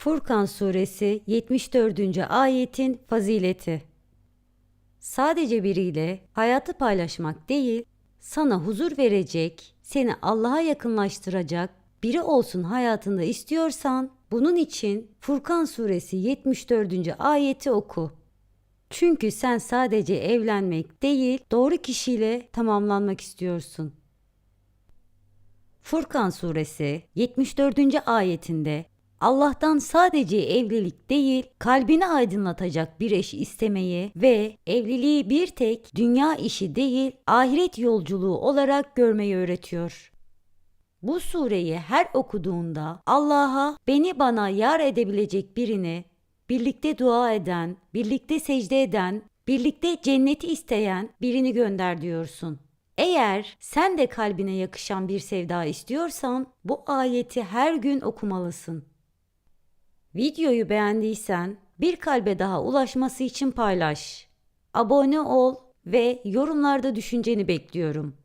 Furkan suresi 74. ayetin fazileti. Sadece biriyle hayatı paylaşmak değil, sana huzur verecek, seni Allah'a yakınlaştıracak biri olsun hayatında istiyorsan, bunun için Furkan suresi 74. ayeti oku. Çünkü sen sadece evlenmek değil, doğru kişiyle tamamlanmak istiyorsun. Furkan suresi 74. ayetinde Allah'tan sadece evlilik değil, kalbini aydınlatacak bir eş istemeyi ve evliliği bir tek dünya işi değil, ahiret yolculuğu olarak görmeyi öğretiyor. Bu sureyi her okuduğunda Allah'a beni bana yar edebilecek birini, birlikte dua eden, birlikte secde eden, birlikte cenneti isteyen birini gönder diyorsun. Eğer sen de kalbine yakışan bir sevda istiyorsan bu ayeti her gün okumalısın. Videoyu beğendiysen bir kalbe daha ulaşması için paylaş. Abone ol ve yorumlarda düşünceni bekliyorum.